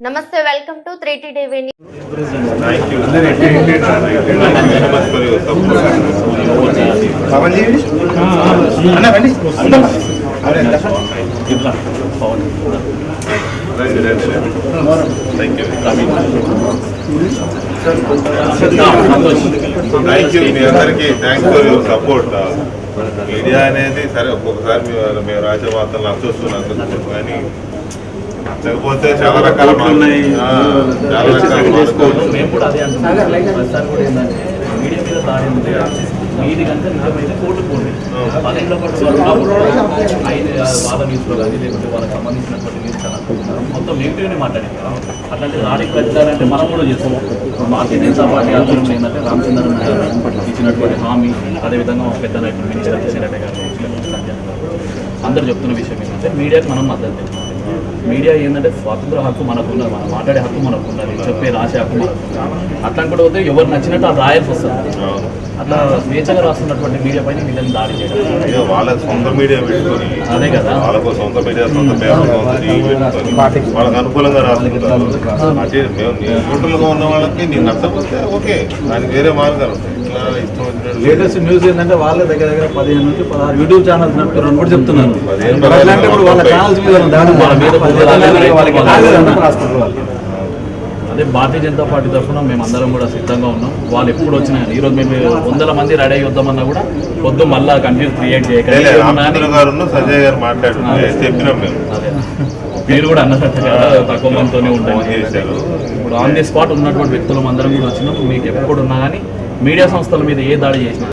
నమస్తే welcome to three T TV. Thank you మీ అందరికీ thanks for your support media అనేది సరే ఒక్కొక్కసారి మేము మేము రాసే వార్తలు నచ్చొస్తున్నందుకు కానీ లేకపోతే చాలా రకాల ఉన్నాయి. చాలా రకాల. మేము కూడా అదే అంటున్నాం ప్రస్తుతానికి కూడా ఏంటంటే మీడియా మీద దాడి ఉంది. మీది కనుక నిజమైతే కోర్టు పోండి. పదేళ్ళ పాటు వాళ్ళు ఉన్నప్పుడు ఐదు వాళ్ళ న్యూస్లో కానీ లేకపోతే వాళ్ళకి సంబంధించినటువంటి న్యూస్ ఛానల్ మొత్తం నెగిటివ్ని అట్లాంటి మనం కూడా చేస్తాం. భారతీయ జనతా పార్టీ ఆధ్వర్యంలో ఏంటంటే రామచంద్రన్ గారు ఇచ్చినటువంటి హామీ అదేవిధంగా పెద్ద నాయకుడు మినిస్టర్ గారు అందరూ చెప్తున్న విషయం ఏంటంటే మీడియాకి మనం మద్దతు. మీడియా ఏంటంటే స్వాతంత్ర హక్కు మనకు ఉన్నది మనం మాట్లాడే హక్కు మనకు ఉన్నది చెప్పే రాసే హక్కు మనకు. అట్లా కూడా పోతే ఎవరు నచ్చినట్టు అది రాయాల్సి వస్తుంది. అట్లా స్వేచ్ఛగా రాస్తున్నటువంటి మీడియా పైన వీళ్ళని దాడి చేయడం. వాళ్ళ సొంత మీడియా పెట్టుకొని అదే కదా. వాళ్ళకు సొంత మీడియా సొంత పేపర్ సొంత టీవీ పెట్టుకొని వాళ్ళకి అనుకూలంగా రాసుకుంటారు అంటే మేము న్యూట్రల్గా ఉన్న వాళ్ళకి నచ్చకపోతే ఓకే దానికి వేరే మార్గాలు లేటెస్ట్ న్యూస్ ఏంటంటే వాళ్ళ దగ్గర దగ్గర పదిహేను నుంచి పదహారు యూట్యూబ్ ఛానల్స్ నడుపుతారు కూడా చెప్తున్నారు. వాళ్ళ ఛానల్స్ మీద దాడి వాళ్ళ మీద అదే భారతీయ జనతా పార్టీ తరఫున మేము అందరం కూడా సిద్ధంగా ఉన్నాం. వాళ్ళు ఎప్పుడు వచ్చినా ఈరోజు మేము వందల మంది రెడీ అయ్యి వద్దామన్నా కూడా పొద్దు మళ్ళా కన్ఫ్యూజ్ క్రియేట్ చేయకండి. మీరు. కూడా అన్నట్టు కదా తక్కువ మందితోనే ఉంటాయి ఇప్పుడు ఆన్ ది స్పాట్ ఉన్నటువంటి వ్యక్తులం అందరం కూడా వచ్చినాం. మీకు ఎప్పుడు ఉన్నా కానీ మీడియా సంస్థల మీద ఏ దాడి చేసినా